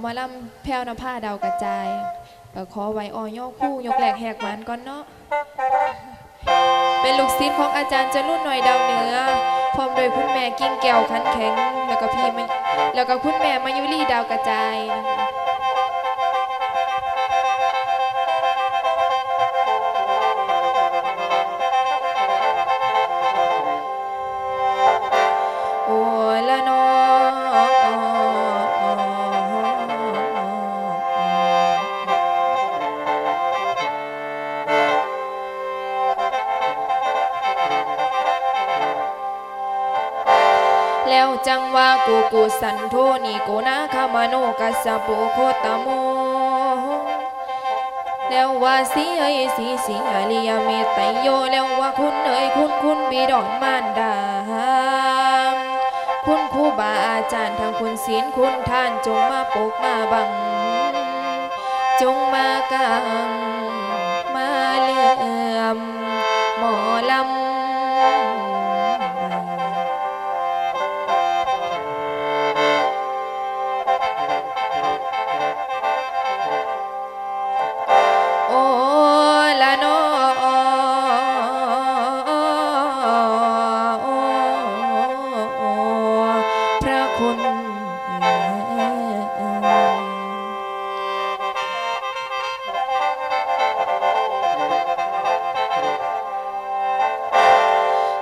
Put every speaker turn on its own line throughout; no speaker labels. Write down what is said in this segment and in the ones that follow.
หมอลำแพ้วนภาดาวกระจายก็ขอไว้ออยกคู่ยกแหลกแหกหวานก่อนเนาะเป็นลูกศิษย์ของอาจารย์จรุ่นหน่อยดาวเหนือพร้อมโดยคุณแม่กิ้งแก้วขันแข็ง แล้วก็พี่แล้วก็คุณแม่มายุรีดาวกระจายนะคะโอ้ละนอ จังว่ากูกูสันโทนี่กูนาคามโนกัสสปุโคตโมแล้วว่าสีเอ้ยสีสีอริยเมตไตโยแล้วว่าคุณเอ้ยคุณคุณบิดอนมารดาคุณครูบาอาจารย์ทางคุณศีลคุณท่านจงมาปกมาบัง จงมากังมาเลื่อมหมอลำ คุณ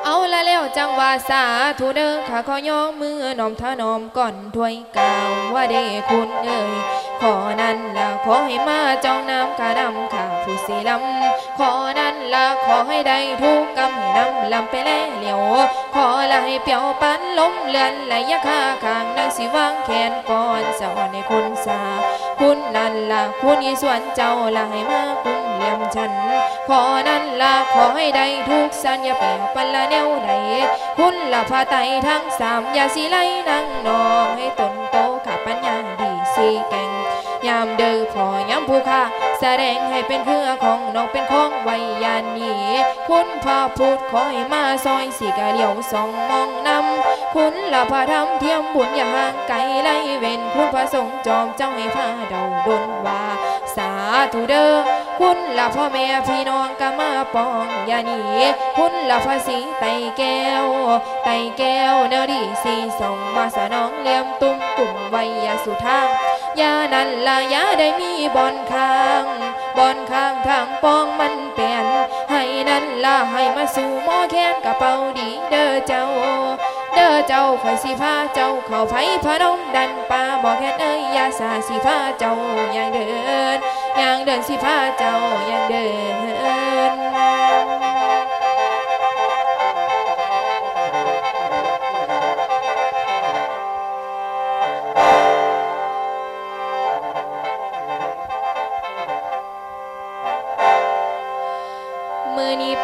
เอาละแล้วจังว่าสาธุเด้อข้าขอย่อมือน้อมถนอมก่อนถ้วยกล่าวว่าเด้คุณเอ่ยขอนั้นละขอให้มาจองน้ำกาดำข้าผู้สีลำ ขอนั้นละขอให้ได้ทุกกำให้นำลำไปแล้เหลียว ขอละให้เปียวปันล้มเลือนไหลยะค่าข้างนางสิวางแขนก่อนสวรรค์ในคุณสา คุณนั่นละคุณอีส่วนเจ้าละให้มาคุณเหลี่ยมฉัน ขอนั้นละขอให้ได้ทุกสัญญาเปียวปันละแนวใดคุณละพาไตทั้งสามอย่าสิไลนั่งนองให้ตนโตขับปัญญาดีสีแกง ยามเดือพอยามผู้ค่าแสดงให้เป็นเครือของน้องเป็นของไวยยานนีคุณพาพูดขอให้มาซอยสีกะเหลียวสองมองนำคุณละพาทำเทียมบุญอย่าห่างไกลไล่เว้นคุณพระสงฆ์จอมเจ้าให้พาเดาดนว่าสาธุเด้อคุณละพ่อแม่พี่น้องก็มาปองอย่าหนีคุณละพระสีไตแก้ว ไตแก้วแนวดีสีส่งมาสนองเลี่ยมตุ้มตุ่มไวยยสุทาง ยานั่นละยาได้มีบอนข้างบอนข้างทางปองมันเปลี่ยนให้นั่นละให้มาสู่หมอแคนกระเป๋าดีเด้อเจ้า เด้อเจ้าข่อยสิพาเจ้าเข้าไผพระนมดันป่าบอกแค่นเอ้ยยาสาสิพาเจ้าอย่างเดินอย่างเดินสิพาเจ้าอย่างเดิน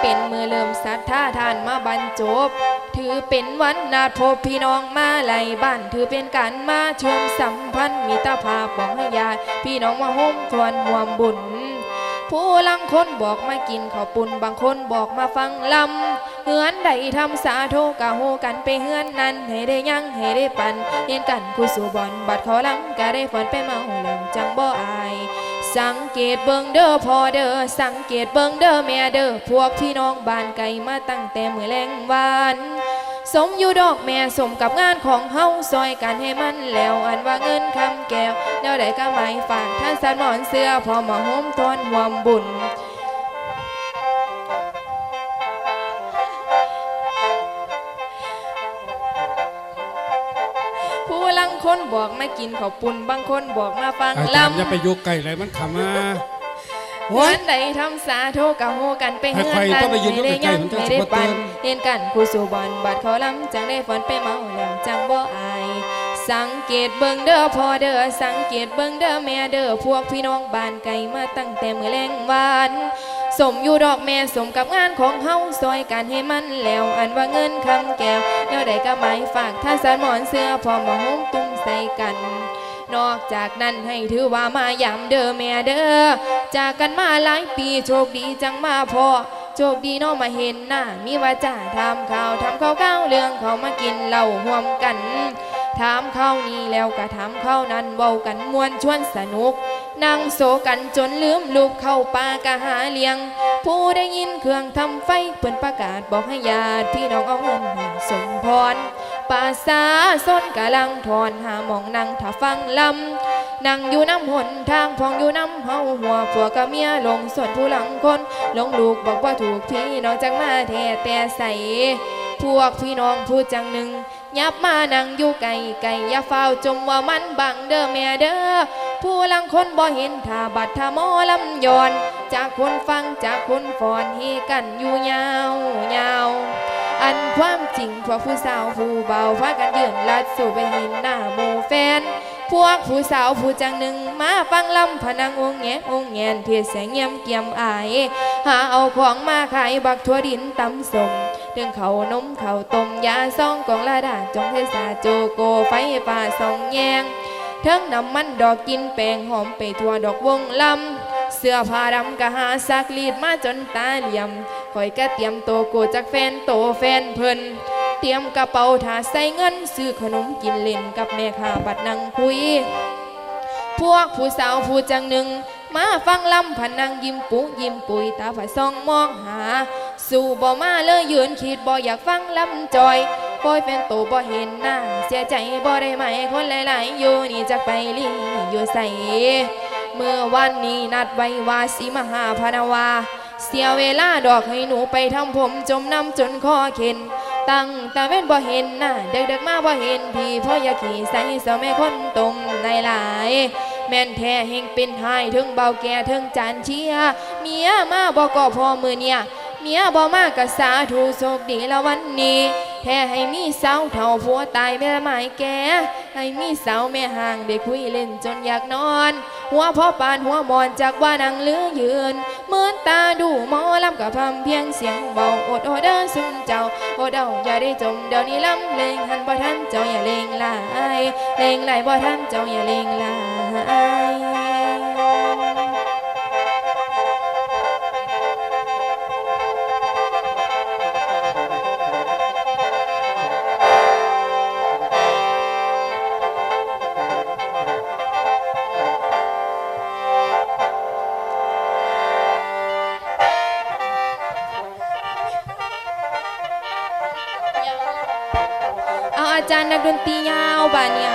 เป็นมือเริ่มศรัทธาทานมาบรรจบ ถือเป็นวันนาพบพี่น้องมาไหลบ้าน ถือเป็นการมาเชื่อมสัมพันธ์มีตาภาพบอกให้ญาติพี่น้องมาห่มทวนห่วมบุญผู้ลังคนบอกมากินข้าวปุ้นบางคนบอกมาฟังลำเฮือนใดทำสาโทกะโหกันไปเฮือนนั้นให้ได้ยังให้ได้ปันเห็นกันคุยสู่บอลบัดเขาลังก็ได้ฝนไปเมาเล่มจังบ่อา สังเกตเบิงเด้อพอเด้อสังเกตเบิงเด้อแม่เด้อพวกพี่น้องบ้านไกลมาตั้งแต่มือแรงวานสมอยู่ดอกแม่สมกับงานของเฮาซอยกันให้มันแล้วอันว่าเงินคำแก้วแล้วได้ก็หมายฝากท่านสนหมอนเสื้อพอมาโฮมทอนหวมบุญ คนบอกมากินข้าวปุ้นบางคนบอกมาฟัง
อาจารย์
ลำ
อย่าไปยกไก่เลยมันขำมา โอ้
วั
ย
นใดทำสาโทกะโหกันไปเฮือน
ใครๆ
นั้น
ต้องไปยืน
ไม่ได้
ใกล้
ยั
ๆ
ง
มันจะ
ไม่ได้
สะบัด
ปัน
เตือน
เห็นกันคู่สู่บอลบัดเขาล้ำจังได้ฝนไปเมาแล้วจังบ่อาย สังเกตเบิ่งเด้อพอเด้อสังเกตเบิ่งเด้อแม่เด้อพวกพี่น้องบ้านไกลมาตั้งแต่มื้อแรงวาน สมอยู่ดอกแม่สมกับงานของเฮาซอยกันให้มันแล้ว อันว่าเงินคำแก้วแนวใดก็หมายฝากท่านสานหมอนเสื้อพร้อมมาหุ้มตุ้ม ใส่กัน นอกจากนั้นให้ถือว่ามายามเด้อแม่เด้อจากกันมาหลายปีโชคดีจังมาพอโชคดีน้องมาเห็นหน้ามีว่าจ่าทำข่าวทำข่าวก้าวเรื่องเขามากินเหล้าห่วมกันถามเข้านี้แล้วก็ถามเข้านั้นเว้ากันมวนชวนสนุกนั่งโศกันจนลืมลูกเข้าป่ากะหาเลี้ยง ผู้ได้ยินเครื่องทำไฟเปิ่นประกาศบอกให้ญาติพี่น้องเอาเงินสมพร ป่าสาส้นกะลังทอนหาหมองนั่งถ้าฟังลำนั่งอยู่น้ำหนทางพองอยู่น้ำเฮาหัวผัวกับเมียลงส่วนผู้หลังคนลงลูกบอกว่าถูกพี่น้องจังมาแท้แต่ใส่พวกพี่น้องพูดจังหนึ่งยับมานั่งอยู่ไก่ไก่ยาเฝ้าจมว่ามันบังเด้อแม่เด้อผู้หลังคนบ่เห็นท่าบัดท่ามอลำยอน จากคนฟังจากคนฟอนเฮกันอยู่ยาวยาว อันความจริงพวกผู้สาวผู้เบาพากันยืนลัดสู่ไปห็นหน้าหมู่แฟน พวกผู้สาวผู้จังหนึ่งมาฟังลำพนังองแงองแงนเพียแสงเงียมเกียมอาย หาเอาของมาขายบักทั่วดินตำสมเรื่องเขานมเขาต้มยาซองกองลาดาจงเทศาโจโกไฟป่าสองแยงเทิงน้ำมันดอกกินแป้งหอมไปทั่วดอกวงลำเสื้อผ้าดำกะหาซักรีดมาจนตาเหลี่ยม คอยกะเตรียมโตวโกจากแฟนโตแฟนเพิ่นเตรียมกระเป๋าถาใส่เงินซื้อขนมกินเล่นกับแม่ค้าบัดนั่งคุย พวกผู้สาวผู้จังหนึ่ง มาฟังลำพนังยิ้มปุยิ้มปุยตาผาซองมองหา สู่บ่มาเลยยืนคิดบ่อยากฟังลำจอยปอยเป็นโตบ่เห็นหน้าเสียใจบ่ได้ไหมคนหลายๆอยู่นี่จะไปลีอยู่ใส่เมื่อวันนี้นัดไว้ว่าสิมหาพนาวา เสียเวลาดอกให้หนูไปทำผมจมน้ำจนคอเข็น ตั้งแต่เว้นบ่เห็นหน้าเด็กๆมาบ่เห็นพี่พ่ออยากขี่ใส่เสาแม่คนตมในหลาย แม่นแท้เฮงเป็นหายถึงเบาแก่ถึงจานเชียเมียมาบ่ก็พอมือเนี่ยเมียบ่มากกะสาธุโชคดีละวันนี้ แท้ให้มีสาวเท่าผัวตายแม่ละไม้แก่ให้มีสาวแม่ห่างได้คุยเล่นจนอยากนอน หัวพ่อปานหัวมอนจากว่านังเหลือยืนเหมือนตาดูหมอลำกับพำเพียงเสียงเบาอดโอเดอซุ่มเจ้าโอเดาอย่าได้จมเดี๋ยวนี้ลำเลงหันบ่ทันเจ้าอย่าเลงหลายเลงหลายบ่ทันเจ้าอย่าเลงหลาย จารย์นักดนตรียาวบ่าเนี่ย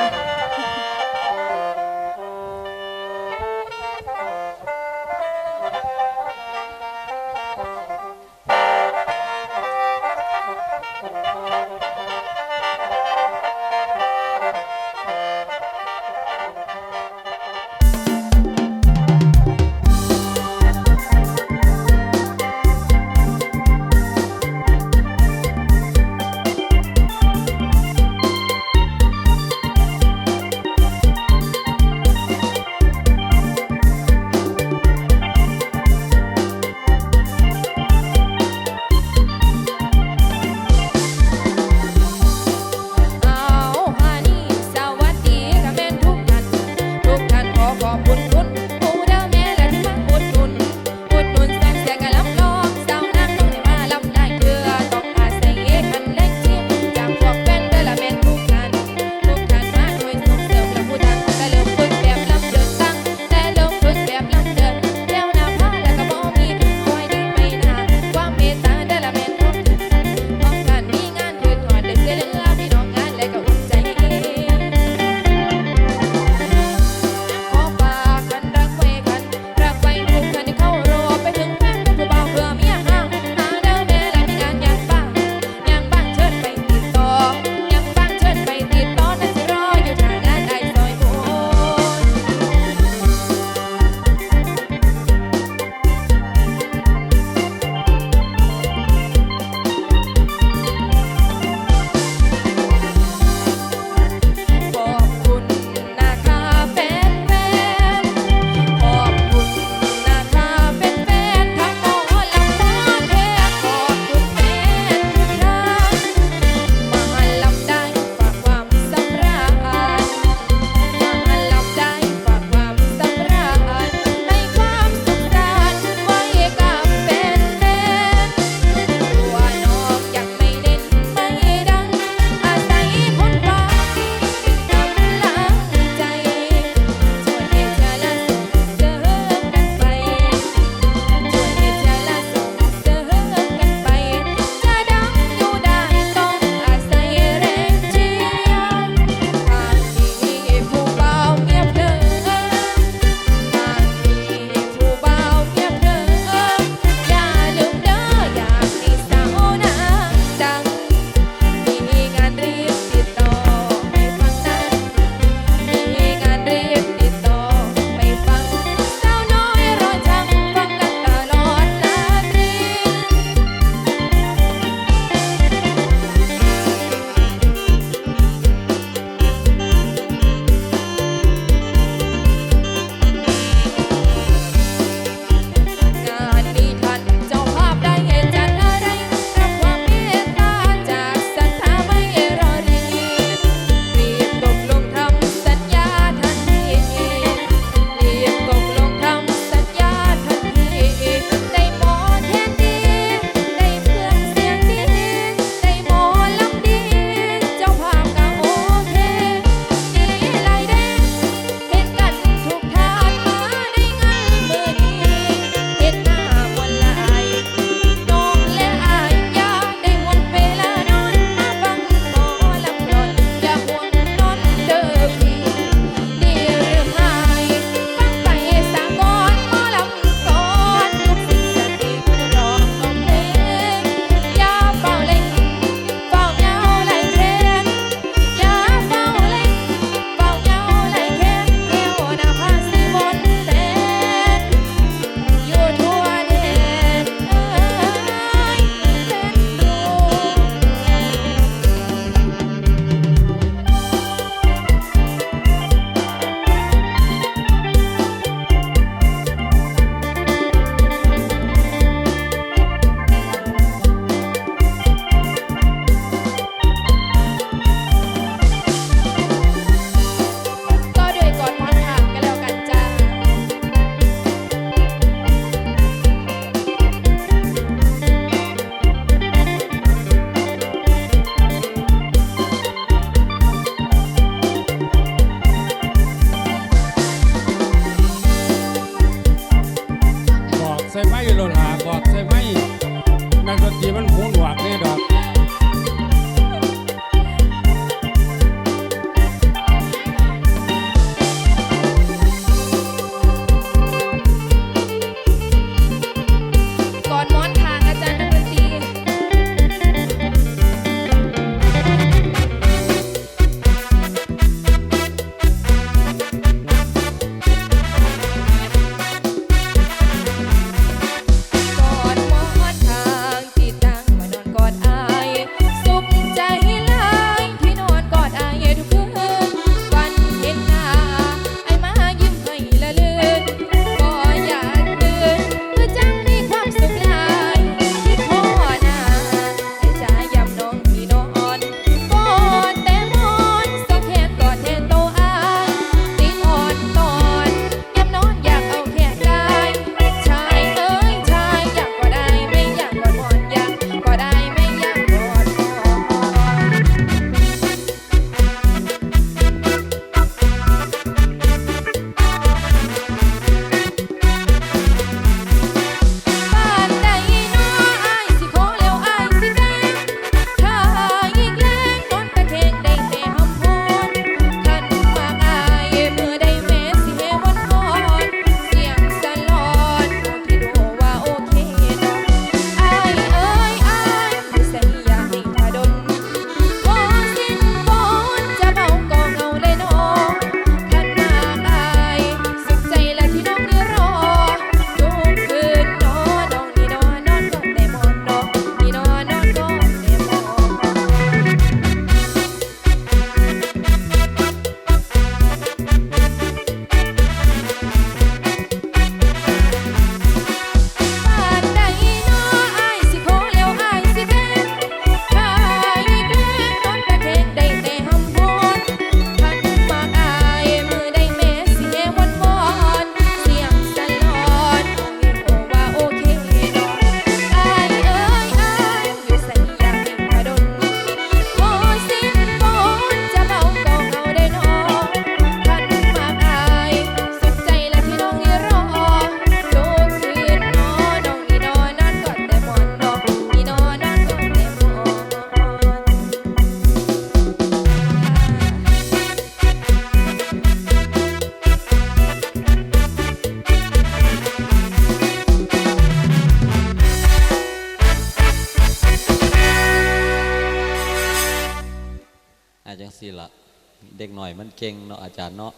มันเก่งเนาะอาจารย์เนาะ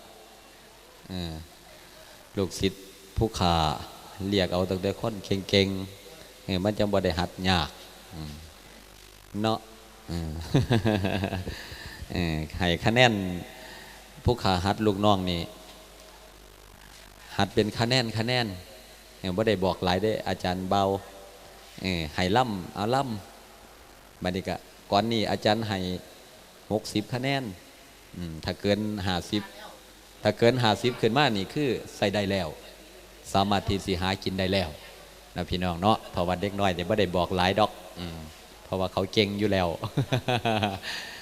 ลูกศิษย์ผู้ขาเรียกเอาตั้งแต่คนเก่งๆเออมันจังบ่ได้หัดยากเนาะให้คะแนนผู้ขาหัดลูกน้องนี่หัดเป็นคะแนนคะแนนเออบ่ได้บอกหลายได้อาจารย์เบาให้ล่ำเอาล่ำบัดนี้ก็ก่อนนี้อาจารย์ให้หกสิบคะแนน ถ้าเกินห้าสิบถ้าเกินห้าสิบขึ้นมานี่คือใส่ได้แล้ว สามารถที่สิหากินได้แล้วนะพี่น้องเนาะเพราะว่าเด็กน้อยเนี่ยไม่ได้บอกหลายดอกอเพราะว่าเขาเก่งอยู่แล้ว